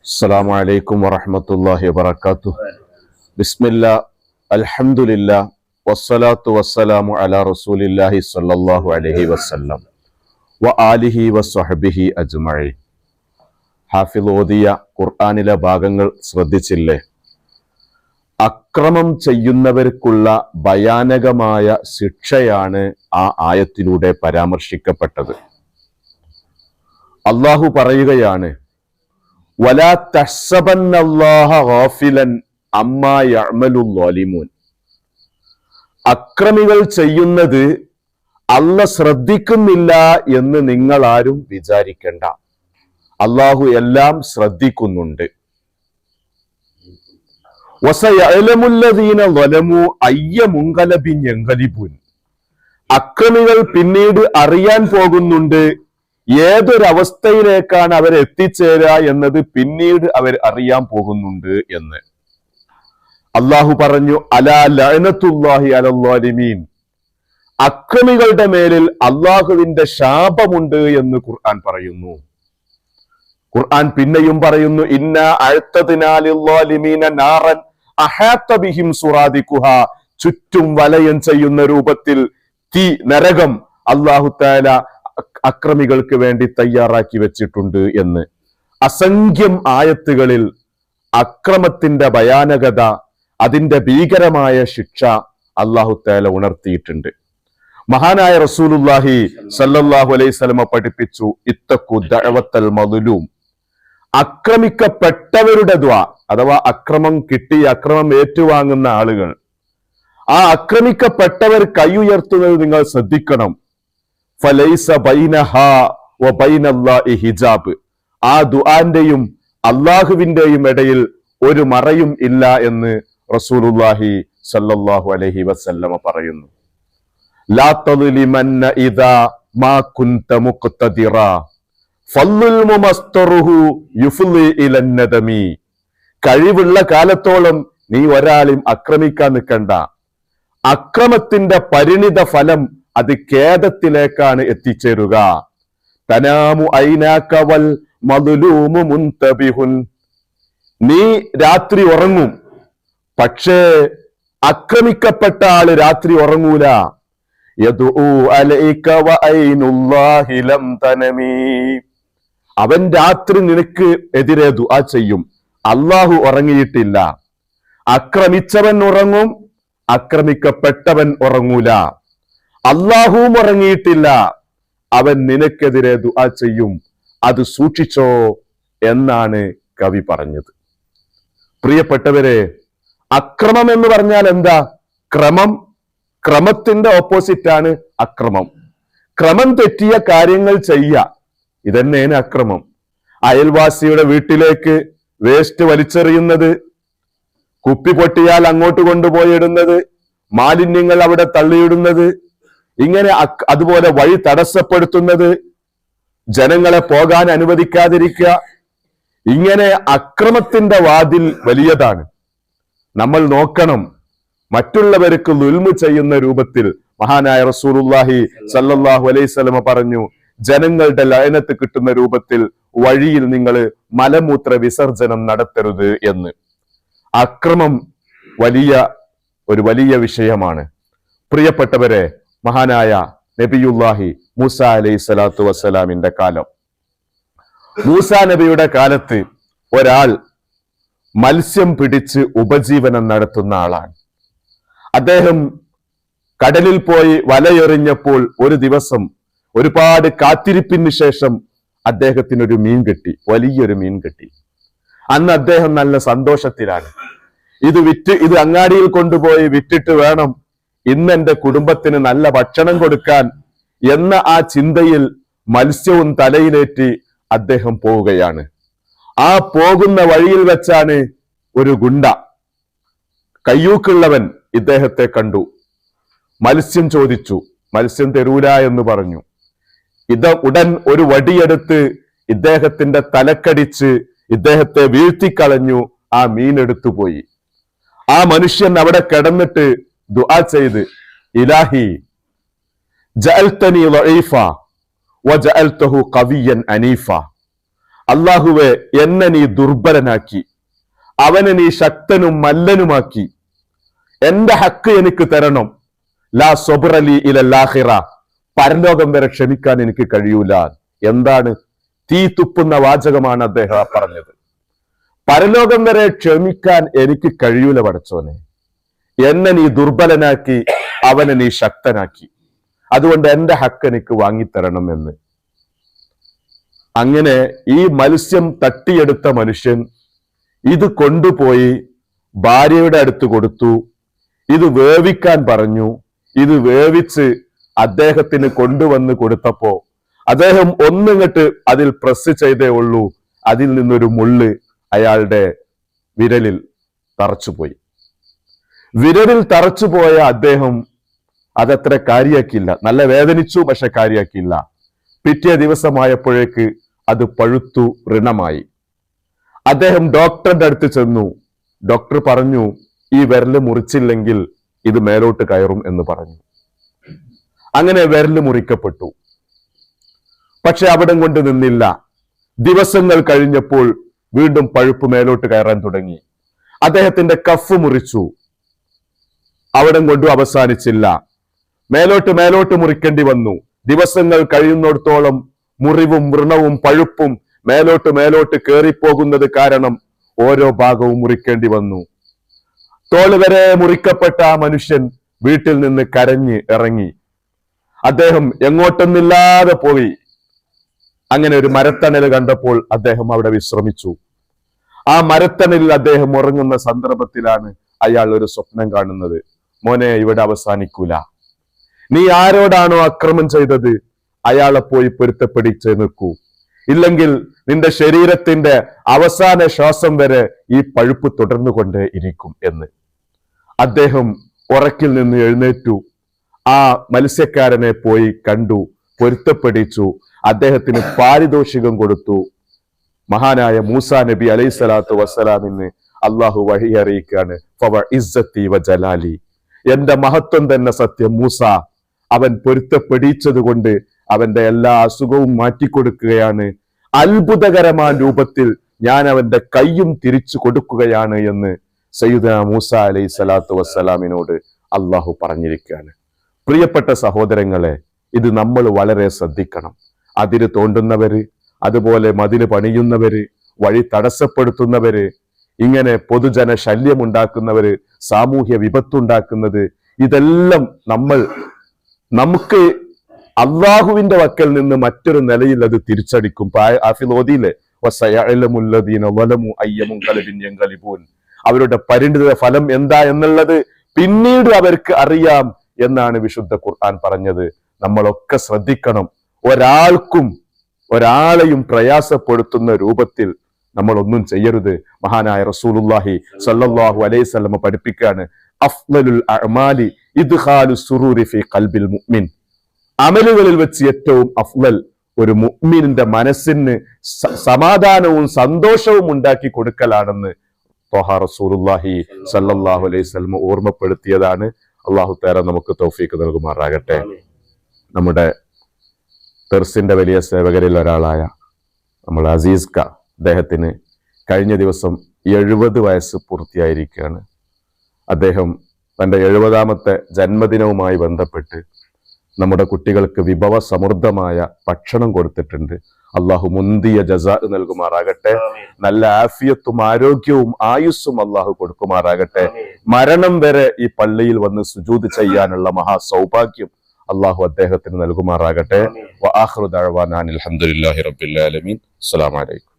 السلام عليكم ورحمة الله وبركاته بسم الله الحمد لله والصلاة والسلام على رسول الله صلى الله عليه وسلم وآله وصحبه أجمعين ഹാഫിദ് ഓതിയ ഖുർആാനിലെ ഭാഗങ്ങൾ ശ്രദ്ധിച്ചില്ലേ അക്രമം ചെയ്യുന്നവർക്കുള്ള ഭയാനകമായ ശിക്ഷയാണ് ആ ആയത്തിലൂടെ പരാമർശിക്കപ്പെട്ടത് അള്ളാഹു പറയുകയാണ് അക്രമികൾ ചെയ്യുന്നത് അല്ല ശ്രദ്ധിക്കുന്നില്ല എന്ന് നിങ്ങൾ ആരും വിചാരിക്കണ്ട. അള്ളാഹു എല്ലാം ശ്രദ്ധിക്കുന്നുണ്ട്. അക്രമികൾ പിന്നീട് അറിയാൻ പോകുന്നുണ്ട് ഏതൊരവസ്ഥയിലേക്കാണ് അവർ എത്തിച്ചേരുക എന്നത് പിന്നീട് അവർ അറിയാൻ പോകുന്നുണ്ട് എന്ന്. അള്ളാഹു പറഞ്ഞു അലാ അലല്ലാലിമീൻ അക്രമികളുടെ മേലിൽ അള്ളാഹുവിന്റെ ശാപമുണ്ട് എന്ന് ഖുർആൻ പറയുന്നു. ഖുർആൻ പിന്നെയും പറയുന്നു ഇന്ന സുറാദിക്കുഹ. ചുറ്റും വലയം ചെയ്യുന്ന രൂപത്തിൽ തീ നരകം അള്ളാഹു താല അക്രമികൾക്ക് വേണ്ടി തയ്യാറാക്കി വെച്ചിട്ടുണ്ട് എന്ന്. അസംഖ്യം ആയത്തുകളിൽ അക്രമത്തിന്റെ ഭയാനകത അതിന്റെ ഭീകരമായ ശിക്ഷ അള്ളാഹു തേല ഉണർത്തിയിട്ടുണ്ട്. മഹാനായ റസൂലുല്ലാഹി സല്ലല്ലാഹു അലൈഹി സ്വലമ പഠിപ്പിച്ചു ഇത്തക്കു ദഴവത്തൽ മദുലൂം. അക്രമിക്കപ്പെട്ടവരുടെ ദ്വ അഥവാ അക്രമം കിട്ടി അക്രമം ഏറ്റുവാങ്ങുന്ന ആളുകൾ. ആ അക്രമിക്കപ്പെട്ടവർ കൈ ഉയർത്തുന്നത് നിങ്ങൾ ശ്രദ്ധിക്കണം. ഫലൈസ വ ബൈനല്ലാഹി ഹിജാബ്. ആ ദുആന്റെയും അള്ളാഹുവിന്റെയും ഇടയിൽ ഒരു മറയും ഇല്ല എന്ന് റസൂലുല്ലാഹി സല്ലല്ലാഹു അലൈഹി വസല്ലമ പറയുന്നു. ലാ ഇദാ മാ ഇലന്നദമി നദമി. കഴിവുള്ള കാലത്തോളം നീ ഒരാളെയും അക്രമിക്കാൻ നിൽക്കണ്ട. അക്രമത്തിന്റെ പരിണിത ഫലം അത് ഖേദത്തിലേക്കാണ് എത്തിച്ചേരുക. തനാമു ഐനാക്കവൽ മതുലൂമു മുൻതബിഹുൻ. നീ രാത്രി ഉറങ്ങും. പക്ഷേ അക്രമിക്കപ്പെട്ട ആൾ രാത്രി ഉറങ്ങൂല. അവൻ രാത്രി നിനക്ക് എതിരെ ദുആ ചെയ്യും. അള്ളാഹു ഉറങ്ങിയിട്ടില്ല. അക്രമിച്ചവൻ ഉറങ്ങും അക്രമിക്കപ്പെട്ടവൻ ഉറങ്ങൂല. അള്ളാഹുവും ഉറങ്ങിയിട്ടില്ല. അവൻ നിനക്കെതിരെ ദുആ ചെയ്യും. അത് സൂക്ഷിച്ചോ എന്നാണ് കവി പറഞ്ഞത്. പ്രിയപ്പെട്ടവരെ അക്രമം എന്ന് പറഞ്ഞാൽ എന്താ? ക്രമം. ക്രമത്തിന്റെ ഓപ്പോസിറ്റാണ് അക്രമം. ക്രമം തെറ്റിയ കാര്യങ്ങൾ ചെയ്യ ഇതന്നെയാണ് അക്രമം. അയൽവാസിയുടെ വീട്ടിലേക്ക് വേസ്റ്റ് വലിച്ചെറിയുന്നത് കുപ്പി പൊട്ടിയാൽ അങ്ങോട്ട് കൊണ്ടുപോയി ഇടുന്നത് മാലിന്യങ്ങൾ അവിടെ തള്ളിയിടുന്നത് ഇങ്ങനെ അതുപോലെ വഴി തടസ്സപ്പെടുത്തുന്നത് ജനങ്ങളെ പോകാൻ അനുവദിക്കാതിരിക്കുക. ഇങ്ങനെ അക്രമത്തിന്റെ വാതിൽ വലിയതാണ്. നമ്മൾ നോക്കണം മറ്റുള്ളവർക്ക് ലുൽമ ചെയ്യുന്ന രൂപത്തിൽ മഹാനായ റസൂലുള്ളാഹി സല്ലാഹു അലൈഹി സ്വലമ പറഞ്ഞു ജനങ്ങളുടെ ലയനത്ത് കിട്ടുന്ന രൂപത്തിൽ വഴിയിൽ നിങ്ങൾ മലമൂത്ര വിസർജനം നടത്തരുത് എന്ന്. അക്രമം വലിയ ഒരു വലിയ വിഷയമാണ്. പ്രിയപ്പെട്ടവരെ മഹാനായ നബിയുല്ലാഹി മൂസ അലൈഹി സ്വലാത്തു വസ്സലാമിന്റെ കാലം. മൂസ നബിയുടെ കാലത്ത് ഒരാൾ മത്സ്യം പിടിച്ച് ഉപജീവനം നടത്തുന്ന ആളാണ്. അദ്ദേഹം കടലിൽ പോയി വലയെറിഞ്ഞപ്പോൾ ഒരു ദിവസം ഒരുപാട് കാത്തിരിപ്പിന് ശേഷം അദ്ദേഹത്തിന് ഒരു മീൻ കിട്ടി വലിയൊരു മീൻ കിട്ടി. അന്ന് അദ്ദേഹം നല്ല സന്തോഷത്തിലാണ്. ഇത് വിറ്റ് ഇത് അങ്ങാടിയിൽ കൊണ്ടുപോയി വിറ്റിട്ട് വേണം ഇന്ന് എന്റെ കുടുംബത്തിന് നല്ല ഭക്ഷണം കൊടുക്കാൻ എന്ന ആ ചിന്തയിൽ മത്സ്യവും തലയിലേറ്റി അദ്ദേഹം പോവുകയാണ്. ആ പോകുന്ന വഴിയിൽ വെച്ചാണ് ഒരു ഗുണ്ട. കയ്യൂക്കുള്ളവൻ ഇദ്ദേഹത്തെ കണ്ടു. മത്സ്യം ചോദിച്ചു. മത്സ്യം തരൂല എന്ന് പറഞ്ഞു. ഇത് ഉടൻ ഒരു വടിയെടുത്ത് ഇദ്ദേഹത്തിന്റെ തലക്കടിച്ച് ഇദ്ദേഹത്തെ വീഴ്ത്തിക്കളഞ്ഞു. ആ മീൻ എടുത്തുപോയി ആ മനുഷ്യൻ അവിടെ കിടന്നിട്ട് ദുആ ചെയ്ത് ഇലാഹി ജഅൽതനി ഖവിയൻ അനീഫ. അള്ളാഹുവെ എന്നെ നീ ദുർബലനാക്കി അവനെ നീ ശക്തനും മല്ലനുമാക്കി. എന്റെ ഹക്ക് എനിക്ക് തരണം. ലാ സൊബ്രലി ഇലല്ലാഹിറ. പരലോകം വരെ ക്ഷമിക്കാൻ എനിക്ക് കഴിയൂല. എന്താണ്? തീ തുപ്പുന്ന വാചകമാണ് അദ്ദേഹം പറഞ്ഞത്. പരലോകം വരെ ക്ഷമിക്കാൻ എനിക്ക് കഴിയൂല പടച്ചോനെ. എന്നെ നീ ദുർബലനാക്കി അവനെ നീ ശക്തനാക്കി. അതുകൊണ്ട് എന്റെ ഹക്ക് എനിക്ക് വാങ്ങിത്തരണം എന്ന് അങ്ങനെ ഈ മത്സ്യം തട്ടിയെടുത്ത മനുഷ്യൻ ഇത് കൊണ്ടുപോയി ഭാര്യയുടെ അടുത്ത് കൊടുത്തു. ഇത് വേവിക്കാൻ പറഞ്ഞു. ഇത് വേവിച്ച് അദ്ദേഹത്തിന് കൊണ്ടുവന്ന് കൊടുത്തപ്പോ അദ്ദേഹം ഒന്നിങ്ങട്ട് അതിൽ പ്രസ് ചെയ്തേ ഉള്ളൂ. അതിൽ നിന്നൊരു മുള്ള് അയാളുടെ വിരലിൽ തറച്ചുപോയി. വിരലിൽ തറച്ചുപോയ അദ്ദേഹം അതത്ര കാര്യാക്കിയില്ല. നല്ല വേദനിച്ചു പക്ഷെ കാര്യാക്കിയില്ല. പിറ്റേ ദിവസമായപ്പോഴേക്ക് അത് പഴുത്തു ഋണമായി. അദ്ദേഹം ഡോക്ടറിന്റെ അടുത്ത് ചെന്നു. ഡോക്ടർ പറഞ്ഞു ഈ വിരൽ മുറിച്ചില്ലെങ്കിൽ ഇത് മേലോട്ട് കയറും എന്ന് പറഞ്ഞു. അങ്ങനെ വിരൽ മുറിക്കപ്പെട്ടു. പക്ഷെ അവിടം കൊണ്ട് നിന്നില്ല. ദിവസങ്ങൾ കഴിഞ്ഞപ്പോൾ വീണ്ടും പഴുപ്പ് മേലോട്ട് കയറാൻ തുടങ്ങി. അദ്ദേഹത്തിന്റെ കഫ് മുറിച്ചു. അവിടം കൊണ്ടും അവസാനിച്ചില്ല. മേലോട്ട് മേലോട്ട് മുറിക്കേണ്ടി വന്നു. ദിവസങ്ങൾ കഴിയുന്നിടത്തോളം മുറിവും വൃണവും പഴുപ്പും മേലോട്ട് മേലോട്ട് കയറിപ്പോകുന്നത് കാരണം ഓരോ ഭാഗവും മുറിക്കേണ്ടി വന്നു. തോൾ വരെ മുറിക്കപ്പെട്ട ആ മനുഷ്യൻ വീട്ടിൽ നിന്ന് കരഞ്ഞ് ഇറങ്ങി. അദ്ദേഹം എങ്ങോട്ടൊന്നില്ലാതെ പോയി. അങ്ങനെ ഒരു മരത്തണൽ കണ്ടപ്പോൾ അദ്ദേഹം അവിടെ വിശ്രമിച്ചു. ആ മരത്തണലിൽ അദ്ദേഹം ഉറങ്ങുന്ന സന്ദർഭത്തിലാണ് അയാൾ ഒരു സ്വപ്നം കാണുന്നത്. മോനെ ഇവിടെ അവസാനിക്കൂല. നീ ആരോടാണോ അക്രമം ചെയ്തത്? അയാളെ പോയി പൊരുത്തപ്പെടിച്ച് നിൽക്കൂ. ഇല്ലെങ്കിൽ നിന്റെ ശരീരത്തിന്റെ അവസാന ശ്വാസം വരെ ഈ പഴുപ്പ് തുടർന്നുകൊണ്ടേ ഇരിക്കും എന്ന്. അദ്ദേഹം ഉറക്കിൽ നിന്ന് എഴുന്നേറ്റു. ആ മത്സ്യക്കാരനെ പോയി കണ്ടു പൊരുത്തപ്പെടിച്ചു. അദ്ദേഹത്തിന് പാരിതോഷികം കൊടുത്തു. മഹാനായ മൂസ നബി അലൈഹി സ്വലാത്തു വസ്സലാമിന് അള്ളാഹു വഴി അറിയിക്കുകയാണ് ഫവ ഇസ്സത്തി വ ജലാലി. എന്റെ മഹത്വം തന്നെ സത്യം. മൂസ അവൻ പൊരുത്തപ്പെടിച്ചത് കൊണ്ട് അവന്റെ എല്ലാ അസുഖവും മാറ്റിക്കൊടുക്കുകയാണ്. അത്ഭുതകരമായ രൂപത്തിൽ ഞാൻ അവന്റെ കൈയും തിരിച്ചു കൊടുക്കുകയാണ് എന്ന് സയ്യിദന മൂസ അലൈഹി സ്വലാത്തു വസ്സലാമിനോട് അള്ളാഹു പറഞ്ഞിരിക്കുകയാണ്. പ്രിയപ്പെട്ട സഹോദരങ്ങളെ ഇത് നമ്മൾ വളരെ ശ്രദ്ധിക്കണം. അതിര് തോണ്ടുന്നവര് അതുപോലെ മതിൽ പണിയുന്നവര് വഴി തടസ്സപ്പെടുത്തുന്നവര് ഇങ്ങനെ പൊതുജന ശല്യമുണ്ടാക്കുന്നവര് സാമൂഹ്യ വിപത്തുണ്ടാക്കുന്നത് ഇതെല്ലാം നമ്മൾ നമുക്ക് അള്ളാഹുവിന്റെ വക്കൽ നിന്ന് മറ്റൊരു നിലയിൽ അത് തിരിച്ചടിക്കും. ആഫിലോദിയിലെ അവരുടെ പരിണിത ഫലം എന്താ എന്നുള്ളത് പിന്നീട് അവർക്ക് അറിയാം എന്നാണ് വിശുദ്ധ ഖുർആൻ പറഞ്ഞത്. നമ്മളൊക്കെ ശ്രദ്ധിക്കണം. ഒരാൾക്കും ഒരാളെയും പ്രയാസപ്പെടുത്തുന്ന രൂപത്തിൽ നമ്മൾ ഒന്നും ചെയ്യരുത്. മഹാനായ റസൂലുല്ലാഹി സല്ലല്ലാഹു അലൈഹി സ്വലമ അഫ്ലലുൽ ഇദ്ഖാലു സുറൂരി ഫി ഖൽബിൽ മുഅ്മിൻ. അമലുകളിൽ വെച്ച് ഏറ്റവും അഫ്ലൽ ഒരു മുഅ്മിനിന്റെ മനസ്സിന് സമാധാനവും സന്തോഷവും ഉണ്ടാക്കി കൊടുക്കലാണെന്ന് റസൂലുല്ലാഹി സല്ലല്ലാഹു അലൈഹി സ്വലമ ഓർമ്മപ്പെടുത്തിയതാണ്. അള്ളാഹു തേര നമുക്ക് തൗഫീക്ക് നൽകുമാറാകട്ടെ. നമ്മുടെ തെർസിന്റെ വലിയ സേവകരിൽ ഒരാളായ നമ്മൾ അസീസ് ക അദ്ദേഹത്തിന് കഴിഞ്ഞ ദിവസം എഴുപത് വയസ്സ് പൂർത്തിയായിരിക്കുകയാണ്. അദ്ദേഹം തന്റെ എഴുപതാമത്തെ ജന്മദിനവുമായി ബന്ധപ്പെട്ട് നമ്മുടെ കുട്ടികൾക്ക് വിഭവ സമൃദ്ധമായ ഭക്ഷണം കൊടുത്തിട്ടുണ്ട്. അള്ളാഹു മുന്തിയ ജസാർ നൽകുമാറാകട്ടെ. നല്ല ആഫിയത്തും ആരോഗ്യവും ആയുസ്സും അള്ളാഹു കൊടുക്കുമാറാകട്ടെ. മരണം വരെ ഈ പള്ളിയിൽ വന്ന് സുജൂത് ചെയ്യാനുള്ള മഹാ സൗഭാഗ്യം അള്ളാഹു അദ്ദേഹത്തിന് നൽകുമാറാകട്ടെ. അലഹമുല്ലാഹി അലൈക്കും.